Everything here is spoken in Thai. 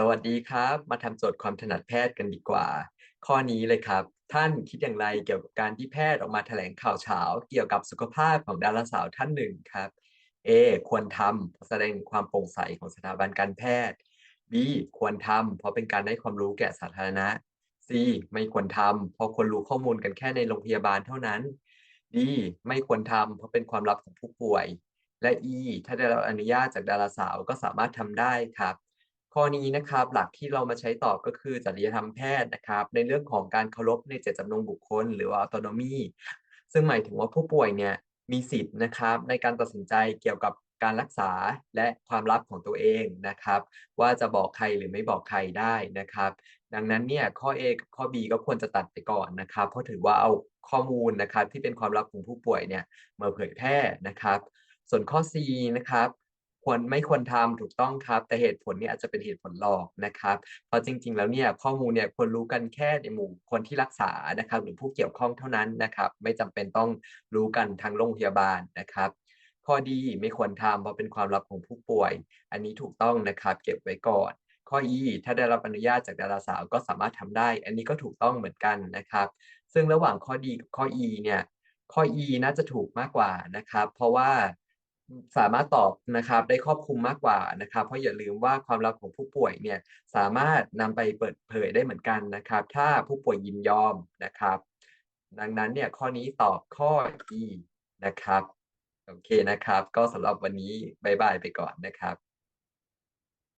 สวัสดีครับ มาทำโจทย์ความถนัดแพทย์กันดีกว่า ข้อนี้เลยครับ ท่านคิดอย่างไรเกี่ยวกับการที่แพทย์ออกมาแถลงข่าวเช้าเกี่ยวกับสุขภาพของดาราสาวท่านหนึ่งครับ A ควรทำแสดงความโปร่งใสของสถาบันการแพทย์ B ควรทำเพราะเป็นการให้ความรู้แก่สาธารณะ C ไม่ควรทำเพราะคนรู้ข้อมูลกันแค่ในโรงพยาบาลเท่านั้น D ไม่ควรทำเพราะเป็นความลับของผู้ป่วย และ E ถ้าได้รับอนุญาตจากดาราสาวก็สามารถทำได้ครับ ข้อนี้นะครับหลักที่เรามาใช้ตอบก็คือจริยธรรมแพทย์นะครับ ในเรื่องของการเคารพในเจตจำนงบุคคล หรือว่า autonomy ซึ่งหมายถึงว่าผู้ป่วยเนี่ยมีสิทธิ์นะครับ ในการตัดสินใจเกี่ยวกับการรักษาและความลับของตัวเองนะครับ ว่าจะบอกใครหรือไม่บอกใครได้นะครับ ดังนั้นเนี่ยข้อ A กับข้อ B ก็ควรจะตัดไปก่อนนะครับ เพราะถือว่าเอาข้อมูลนะครับที่เป็นความลับของผู้ป่วยเนี่ยมาเผยแพร่นะครับ ส่วนข้อ C นะครับ ควรไม่ควรทำถูกต้องครับ แต่เหตุผลเนี่ยอาจจะเป็นเหตุผลหลอกนะครับ เพราะจริง ๆ แล้วเนี่ยข้อมูลเนี่ยควรรู้กันแค่ในหมู่คนที่รักษานะครับหรือผู้เกี่ยวข้องเท่านั้นนะครับ ไม่จำเป็นต้องรู้กันทั้งโรงพยาบาลนะครับข้อดีไม่ควรทำเพราะเป็นความลับของผู้ป่วย อันนี้ถูกต้องนะครับ เก็บไว้ก่อน ข้อ E ถ้าได้รับอนุญาตจากดาราสาวก็สามารถทำได้ อันนี้ก็ถูกต้องเหมือนกันนะครับ ซึ่งระหว่างข้อดีกับข้อ E เนี่ยข้อ E น่าจะถูกมากกว่านะครับ เพราะว่า สามารถตอบนะครับได้ครอบคลุมมากกว่านะครับ เพราะอย่าลืมว่าความลับของผู้ป่วยเนี่ยสามารถนำไปเปิดเผยได้เหมือนกันนะครับ ถ้าผู้ป่วยยินยอมนะครับ ดังนั้นเนี่ยข้อนี้ตอบข้อ E นะครับโอเคนะครับ ก็สำหรับวันนี้บายบายไปก่อนนะครับ